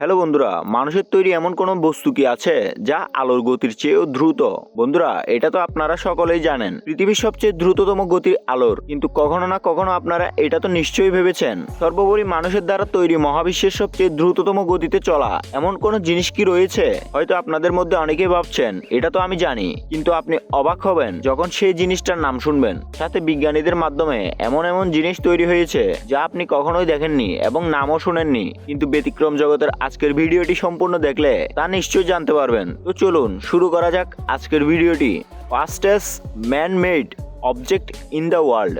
Hello বন্ধুরা, মানুষের তৈরি এমন কোনো বস্তু কি আছে যা আলোর গতির চেয়েও দ্রুত? বন্ধুরা, এটা তো আপনারা সকলেই জানেন, পৃথিবীর সবচেয়ে দ্রুততম গতির আলোর। কিন্তু কখনো না কখনো আপনারা এটা তো নিশ্চয়ই ভেবেছেন। সর্বোপরি মানুষের দ্বারা তৈরি মহাবিশ্বের সবচেয়ে দ্রুততম গতিতে চলা এমন কোন জিনিস কি রয়েছে? হয়তো আপনাদের মধ্যে অনেকেই ভাবছেন, এটা তো আমি জানি। কিন্তু আপনি অবাক হবেন যখন সেই জিনিসটার নাম শুনবেন। সাথে বিজ্ঞানীদের মাধ্যমে এমন এমন জিনিস তৈরি হয়েছে যা আপনি কখনোই দেখেননি এবং নামও শুনেননি। কিন্তু ব্যতিক্রম জগতের আজকের ভিডিওটি সম্পূর্ণ দেখলে তা নিশ্চয়ই জানতে পারবেন। তো চলুন শুরু করা যাক আজকের ভিডিওটি। Fastest man made object in the world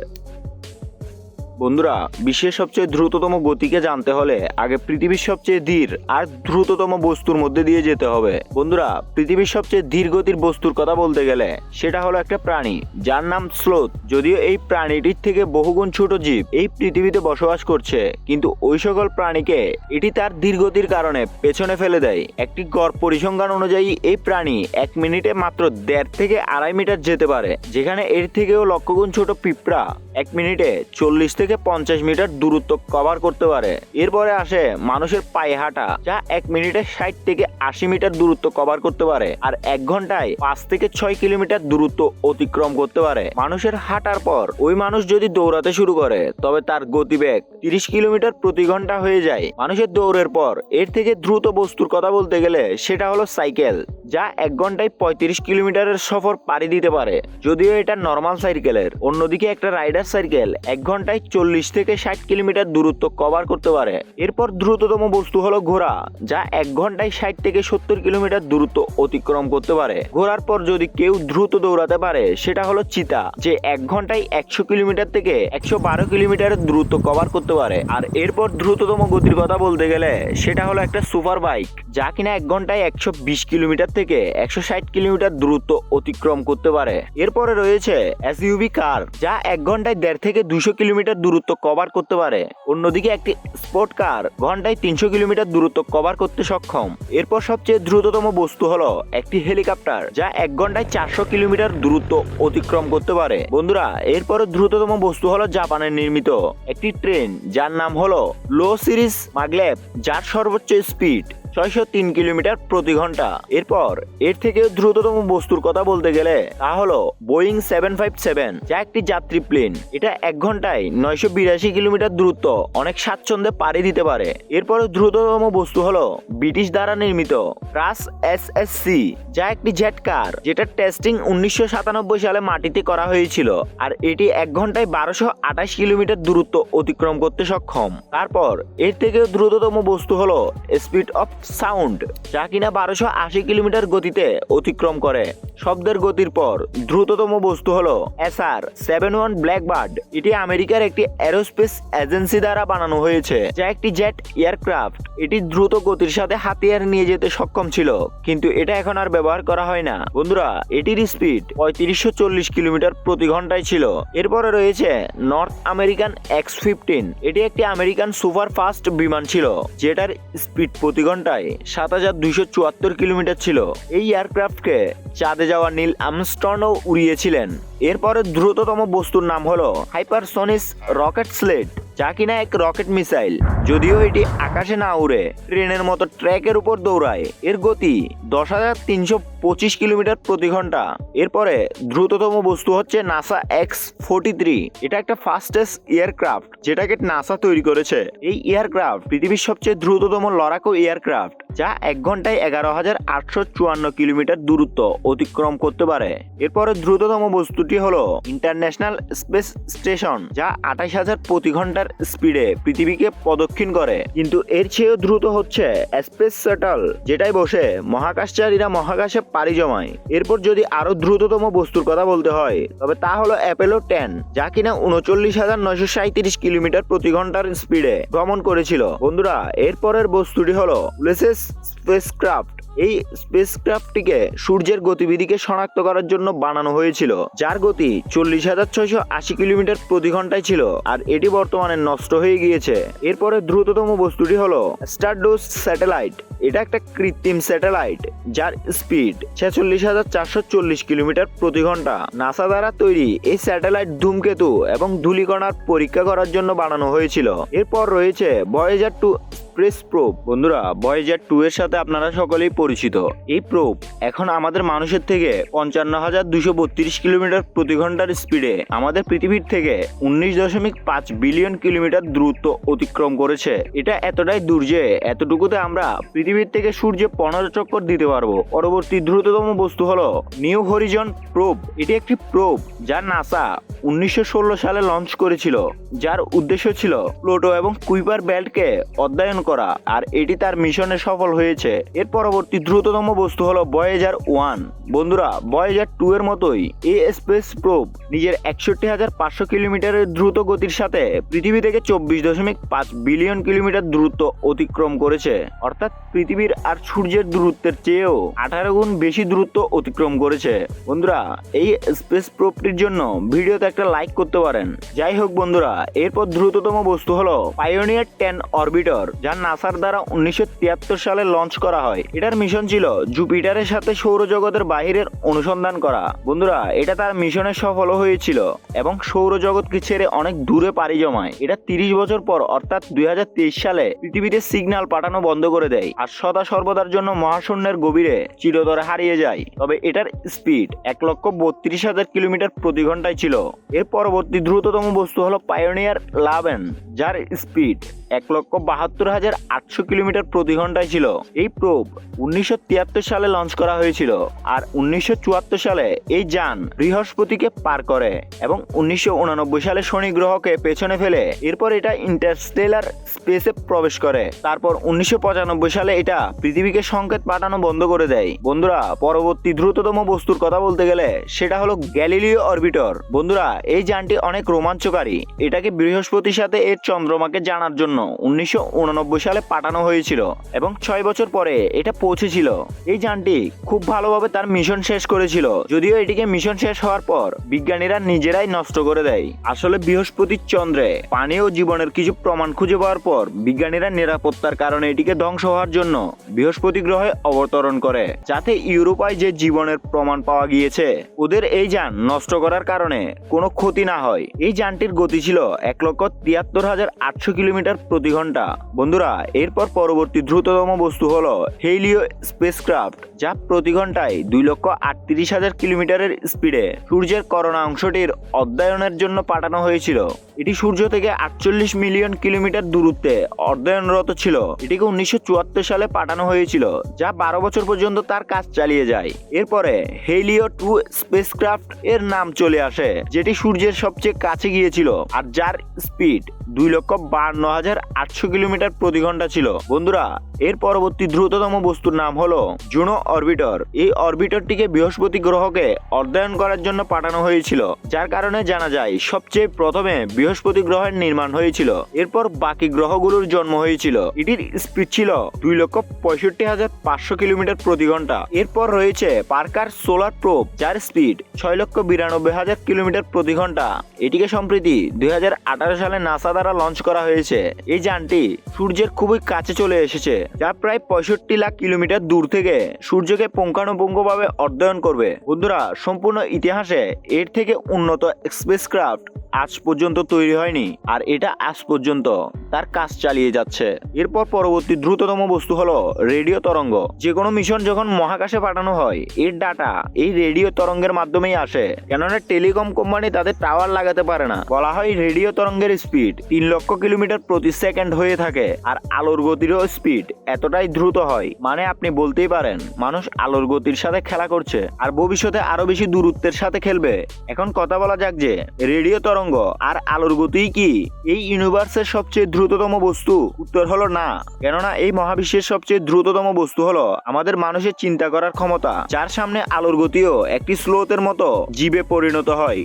বন্ধুরা, বিশ্বের সবচেয়ে দ্রুততম গতিকে জানতে হলে আগে পৃথিবীর সবচেয়ে ধীর আর দ্রুততম বস্তুর মধ্যে দিয়ে যেতে হবে। বন্ধুরা, পৃথিবীর সবচেয়ে ধীর গতির বস্তুর কথা বলতে গেলে, সেটা হলো একটা প্রাণী, যার নাম স্লোথ। যদিও এই প্রাণীটির থেকে বহুগুণ ছোট জীব এই পৃথিবীতে বসবাস করছে, কিন্তু ওই সকল প্রাণীকে এটি তার ধীরগতির কারণে পেছনে ফেলে দেয়। একটি গড় পরিসংখ্যান অনুযায়ী, এই প্রাণী এক মিনিটে মাত্র দেড় থেকে আড়াই মিটার যেতে পারে, যেখানে এর থেকেও লক্ষগুণ ছোট পিঁপড়া এক মিনিটে চল্লিশ থেকে পঞ্চাশ মিটার দূরত্ব কভার করতে পারে। এরপরে আসে মানুষের পায়ে হাঁটা, যা এক মিনিটে ষাট থেকে আশি মিটার দূরত্ব কভার করতে পারে আর এক ঘন্টায় পাঁচ থেকে ছয় কিলোমিটার দূরত্ব অতিক্রম করতে পারে। মানুষের হাঁটার পর ওই মানুষ যদি দৌড়াতে শুরু করে, তবে তার গতিবেগ তিরিশ কিলোমিটার প্রতি ঘণ্টা হয়ে যায়। মানুষের দৌড়ের পর এর থেকে দ্রুত বস্তুর কথা বলতে গেলে সেটা হলো সাইকেল, যা এক ঘন্টায় পঁয়ত্রিশ কিলোমিটারের সফর পাড়ি দিতে পারে। যদিও এটা নর্মাল সাইকেলের অন্যদিকে একটা রাইডার সাইকেল এক ঘন্টায় চল্লিশ থেকে ষাট কিলোমিটার দূরত্ব কভার করতে পারে। এরপর দ্রুততম বস্তু হলো ঘোড়া, যা এক ঘন্টায় ষাট থেকে সত্তর কিলোমিটার দূরত্ব অতিক্রম করতে পারে। ঘোড়ার পর যদি কেউ দ্রুত দৌড়াতে পারে, সেটা হলো চিতা, যে এক ঘন্টায় একশো কিলোমিটার থেকে একশো বারো কিলোমিটারের দূরত্ব কভার করতে পারে। আর এরপর দ্রুততম গতির কথা বলতে গেলে, সেটা হলো একটা সুপার বাইক যা কিনা এক ঘন্টায় একশো বিশ কিলোমিটার থেকে একশো ষাট কিলোমিটার দূরত্ব অতিক্রম করতে পারে। এরপরে রয়েছে এসইউভি কার যা এক ঘন্টায় দেড় থেকে দুশো কিলোমিটার দূরত্ব কভার করতে পারে। অন্যদিকে একটি স্পোর্ট কার ঘন্টায় তিনশো কিলোমিটার দূরত্ব কভার করতে সক্ষম। এরপর সবচেয়ে দ্রুততম বস্তু হলো একটি হেলিকপ্টার যা এক ঘন্টায় চারশো কিলোমিটার দূরত্ব অতিক্রম করতে পারে। বন্ধুরা, এরপরে দ্রুততম বস্তু হলো জাপানের নির্মিত একটি ট্রেন যার নাম হলো লো সিরিজ মাগলেভ যার সর্বোচ্চ স্পিড ছয়শো তিন কিলোমিটার প্রতি ঘণ্টা। এরপর, এর থেকে দ্রুততম বস্তুর কথা বলতে গেলে, তা হলো বোয়িং সেভেন ফাইভ সেভেন, যা একটি যাত্রী প্লেন। এটা এক ঘন্টায় নয়শো বিরাশি কিলোমিটার দূরত্ব, অনেক স্বাচ্ছন্দ্যে পাড়ি দিতে পারে। এরপর দ্রুততম বস্তু হলো ব্রিটিশ দ্বারা নির্মিত ক্রাস এস এস সি, যা একটি জেট কার, যেটা টেস্টিং উনিশশো সাতানব্বই সালে মাটিতে করা হয়েছিল, আর এটি এক ঘন্টায় বারোশো আঠাশ কিলোমিটার দূরত্ব অতিক্রম করতে সক্ষম। তারপর, এর থেকেও দ্রুততম বস্তু হলো স্পিড অফ সাউন্ড, যা কিনা বারোশো আশি কিলোমিটার গতিতে অতিক্রম করে। শব্দের গতির পর দ্রুততম বস্তু হলো এসআর সেভেন ওয়ান ব্ল্যাকবার্ড। এটি আমেরিকার একটি অ্যারোস্পেস এজেন্সি দ্বারা বানানো হয়েছে, যা একটি জেট এয়ারক্রাফট। এটি দ্রুত গতির সাথে হাতিয়ার নিয়ে যেতে সক্ষম ছিল, কিন্তু এটা এখন আর ব্যবহার করা হয় না। বন্ধুরা, এটির স্পিড পঁয়ত্রিশশো চল্লিশ কিলোমিটার প্রতি ঘন্টায় ছিল। এরপরে রয়েছে নর্থ আমেরিকান এক্স ফিফটিন। এটি একটি আমেরিকান সুপার ফাস্ট বিমান ছিল, যেটার স্পিড প্রতি ঘন্টায় সাত হাজার দুইশো চুয়াত্তর কিলোমিটার ছিল। এই এয়ারক্রাফটকে চাঁদে যাওয়া নীল আমস্টনও উড়িয়েছিলেন। এরপরে দ্রুততম বস্তুর নাম হলো হাইপারসনিস রকেট স্লেট। যা কিনা এক রকেট মিসাইল। যদিও এটি আকাশে না উড়ে, ট্রেনের মতো ট্র্যাকের উপর দৌড়ায়। এর গতি দশ হাজার তিনশো পঁচিশ কিলোমিটার প্রতি ঘণ্টা। এরপরে দ্রুততম বস্তু হচ্ছে নাসা এক্স ফোর্টি থ্রি। এটা একটা ফাস্টেস্ট এয়ারক্রাফট, যেটাকে নাসা তৈরি করেছে। এই এয়ারক্রাফট পৃথিবীর সবচেয়ে দ্রুততম লড়াকু এয়ারক্রাফট। যা এক ঘন্টায় এগারো হাজার আটশো চুয়ান্ন কিলোমিটার দূরত্ব অতিক্রম করতে পারে। এরপরে দ্রুততম বস্তুটি হলো ইন্টারন্যাশনাল স্পেস স্টেশন, যা আঠাশ হাজার প্রতি ঘণ্টার স্পিডে পৃথিবীকে প্রদক্ষিণ করে। কিন্তু এর চেয়েও দ্রুত হচ্ছে স্পেস শাটল যেটাই বসে মহাকাশচারীরা মহাকাশে পাড়ি জমায়। এরপর যদি আরও দ্রুততম বস্তুর কথা বলতে হয়, তবে তা হলো অ্যাপেলো টেন, যা কিনা উনচল্লিশ হাজার নয়শো সাঁত্রিশ কিলোমিটার প্রতি ঘণ্টার স্পিডে ভ্রমণ করেছিল। বন্ধুরা এরপরের বস্তুটি হলো স্পেসক্রাফট এই স্পেসক্রাফটটিকে সূর্যের গতিবিধিকে শনাক্ত করার জন্য বানানো হয়েছিল, যার গতি চল্লিশ হাজার ছয়শো আশি কিলোমিটার প্রতি ঘন্টায় ছিল, আর এটি বর্তমানে নষ্ট হয়ে গিয়েছে। এরপরে দ্রুততম বস্তুটি হলো স্টারডোস স্যাটেলাইট এটা একটা কৃত্রিম স্যাটেলাইট যার স্পিড ছেচল্লিশ হাজার চারশো চল্লিশ কিলোমিটার প্রতি ঘণ্টা। নাসা দ্বারা তৈরি এই স্যাটেলাইট ধূমকেতু এবং ধূলিকণার পরীক্ষা করার জন্য বানানো হয়েছিল। এরপর রয়েছে ভয়েজার টু স্পেস প্রোব বন্ধুরা ভয়েজার টু এর সাথে আপনারা সকলেই পরিচিত। এই প্রোব এখন আমাদের মানুষের থেকে পঞ্চান্ন হাজার দুশো বত্রিশ কিলোমিটার প্রতি ঘণ্টার স্পিডে আমাদের পৃথিবীর থেকে উনিশ দশমিক পাঁচ বিলিয়ন কিলোমিটার দূরত্ব অতিক্রম করেছে। এটা এতটাই দূর যে এতটুকুতে আমরা পৃথিবীর থেকে সূর্যে পনেরো চক্কর দিতে পারব। পরবর্তী দ্রুততম বস্তু হলো নিউ হরিজন প্রোব এটি একটি প্রোব যা নাসা উনিশশো ষোলো সালে লঞ্চ করেছিল। যার উদ্দেশ্য ছিল প্লোটো এবং কুইপার বেল্টকে অধ্যয়ন করা, আর এটি তার মিশনে সফল হয়েছে। এর পরবর্তী দ্রুততম বস্তু হলো বয়েজার ওয়ান বন্ধুরা বয়েজার টু এর মতোই এ স্পেস প্রোব নিজের একষট্টি হাজার পাঁচশো কিলোমিটারের দ্রুত গতির সাথে পৃথিবী থেকে চব্বিশ দশমিক পাঁচ বিলিয়ন কিলোমিটার দূরত্ব অতিক্রম করেছে। অর্থাৎ পৃথিবীর আর সূর্যের দূরত্বের চেয়েও আঠারো গুণ বেশি দূরত্ব অতিক্রম করেছে। বন্ধুরা, এই স্পেস প্রোপটির জন্য ভিডিওতে একটা লাইক করতে পারেন। যাই হোক বন্ধুরা, এরপর দ্রুততম বস্তু হলো পাইওনিয়ার টেন অরবিটর যা নাসার দ্বারা উনিশশো তিয়াত্তর সালে লঞ্চ করা হয়। এটার মিশন ছিল জুপিটারের সাথে সৌরজগতের বাহিরের অনুসন্ধান করা। বন্ধুরা, এটা তার মিশনে সফল হয়েছিল এবং সৌরজগৎকে ছেড়ে অনেক দূরে পাড়ি জমায়। এটা তিরিশ বছর পর, অর্থাৎ দুই হাজার তেইশ সালে পৃথিবীতে সিগন্যাল পাঠানো বন্ধ করে দেয় আর সদা সর্বদার জন্য মহাশূন্যের গভীরে চিরতরে হারিয়ে যায়। তবে এটার স্পিড এক লক্ষ বত্রিশ হাজার কিলোমিটার প্রতি ঘন্টায় ছিল। এর পরবর্তী দ্রুততম বস্তু হলো পায়োনিয়ার লাভেন যার স্পিড এক লক্ষ বাহাত্তর হাজার আটশো কিলোমিটার প্রতি ঘন্টায় ছিল। এই প্রোব উনিশশো তিয়াত্তর সালে লঞ্চ করা হয়েছিল আর উনিশশো চুয়াত্তর সালে এই যান বৃহস্পতিকে পার করে এবং উনিশশো সালে শনি গ্রহকে পেছনে ফেলে। এরপর এটা ইন্টারস্টেলার স্পেসে প্রবেশ করে। তারপর উনিশশো পঁচানব্বই সালে এটা পৃথিবীকে সংকেত পাঠানো বন্ধ করে দেয়। বন্ধুরা, পরবর্তী দ্রুততম বস্তুর কথা বলতে গেলে সেটা হলো গ্যালিলিও অরবিটর। বন্ধুরা, এই যানটি অনেক রোমাঞ্চকারী। এটাকে বৃহস্পতির সাথে এর চন্দ্রমাকে জানার জন্য উনিশশো সালে পাঠানো হয়েছিল এবং ছয় বছর পরে এটা পৌঁছেছিল। এই যানটি খুব ভালোভাবে তার মিশন শেষ করেছিল, যদিও এটিকে মিশন শেষ হওয়ার পর বিজ্ঞানীরা নিজেরাই নষ্ট করে দেয়। আসলে বৃহস্পতির চন্দ্রে পানি ও জীবনের কিছু প্রমাণ খুঁজে পাওয়ার পর বিজ্ঞানীরা নিরাপত্তার কারণে এটিকে ধ্বংস হওয়ার জন্য বৃহস্পতি গ্রহে অবতরণ করে, যাতে ইউরোপায় যে জীবনের প্রমাণ পাওয়া গিয়েছে, ওদের এই যান নষ্ট করার কারণে কোনো ক্ষতি না হয়। এই যানটির গতি ছিল এক লক্ষ তিয়াত্তর হাজার আটশো কিলোমিটার প্রতি ঘণ্টা। বন্ধুরা, এরপর পরবর্তী দ্রুততম বস্তু হলো হেলিও স্পেসক্রাফট, যা প্রতি ঘন্টায় দুই লক্ষ আটত্রিশ হাজার কিলোমিটারের স্পিডে সূর্যের করোনা অংশটির অধ্যয়নের জন্য পাঠানো হয়েছিল। এটি সূর্য থেকে আটচল্লিশ মিলিয়ন কিলোমিটার দূরত্বে অধ্যয়নরত ছিল। এটিকে উনিশশো চুয়াত্তর সালে পাঠানো হয়েছিল, যা বারো বছর পর্যন্ত তার কাজ চালিয়ে যায়। এরপরে হেলিও টু স্পেসক্রাফট এর নাম চলে আসে, যেটি সূর্যের সবচেয়ে কাছে গিয়েছিল, আর যার স্পিড দুই লক্ষ বান্ন হাজার আটশো কিলোমিটার প্রতি ঘণ্টা ছিল। বন্ধুরা, এর পরবর্তী দ্রুততম বস্তুর নাম হলো জুনো অরবিটর। এই অরবিটরটিকে বৃহস্পতি গ্রহকে অধ্যয়ন করার জন্য পাঠানো হয়েছিল, যার কারণে জানা যায় সবচেয়ে প্রথমে বৃহস্পতি গ্রহের নির্মাণ হয়েছিল। এরপর বাকি গ্রহগুলোর জন্ম হয়েছিল। এটির স্পিড ছিল দুই লক্ষ পঁয়ষট্টি হাজার পাঁচশো কিলোমিটার প্রতি ঘণ্টা। এরপর রয়েছে পার্কার সোলার প্রোব, যার স্পিড ছয় লক্ষ বিরানব্বই হাজার কিলোমিটার প্রতি ঘণ্টা। এটিকে সম্প্রতি দুই হাজার আঠারো সালে নাসা দ্বারা লঞ্চ করা হয়েছে। এই যানটি সূর্যের খুবই কাছে চলে এসেছে, যা প্রায় পঁয়ষট্টি লাখ কিলোমিটার দূর থেকে সূর্যকে পুঙ্খানুপুঙ্খভাবে অধ্যয়ন করবে। বন্ধুরা, সম্পূর্ণ ইতিহাসে এর থেকে উন্নত স্পেসক্রাফট আজ পর্যন্ত তৈরি হয়নি, আর এটা আজ পর্যন্ত তার কাজ চালিয়ে যাচ্ছে। এরপর পরবর্তী দ্রুততম বস্তু হলো রেডিও তরঙ্গ। যে কোনো মিশন যখন মহাকাশে পাঠানো হয়, এর ডাটা এই রেডিও তরঙ্গের মাধ্যমেই আসে। কেননা টেলিকম কোম্পানি তাদের টাওয়ার লাগাতে পারে না। বলা হয় রেডিও তরঙ্গের স্পিড তিন লক্ষ কিলোমিটার প্রতি সেকেন্ড হয়ে থাকে, আর আলোর গতিরও স্পিড এতটাই দ্রুত হয় মানে আপনি বলতেই পারেন, মানুষ আলোর গতির সাথে খেলা করছে, আর ভবিষ্যতে আরও বেশি দূরত্বের সাথে খেলবে। এখন কথা বলা যাক যে রেডিও তরঙ্গ আর আলোর গতি কি? এই ইউনিভার্সের সবচেয়ে দ্রুততম বস্তু? উত্তর হলো না। কেননা এই মহাবিশ্বের সবচেয়ে দ্রুততম বস্তু হলো আমাদের মানুষের চিন্তা করার ক্ষমতা, যার সামনে আলোর গতিও একটি স্লোতের মতো জীবে পরিণত হয়।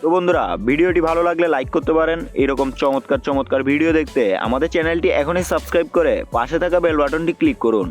তো বন্ধুরা, ভিডিওটি ভালো লাগলে লাইক করতে পারেন। এরকম চমৎকার চমৎকার ভিডিও দেখতে আমাদের চ্যানেলটি এখনই সাবস্ক্রাইব করে পাশে থাকা বেল বাটনটি ক্লিক করুন।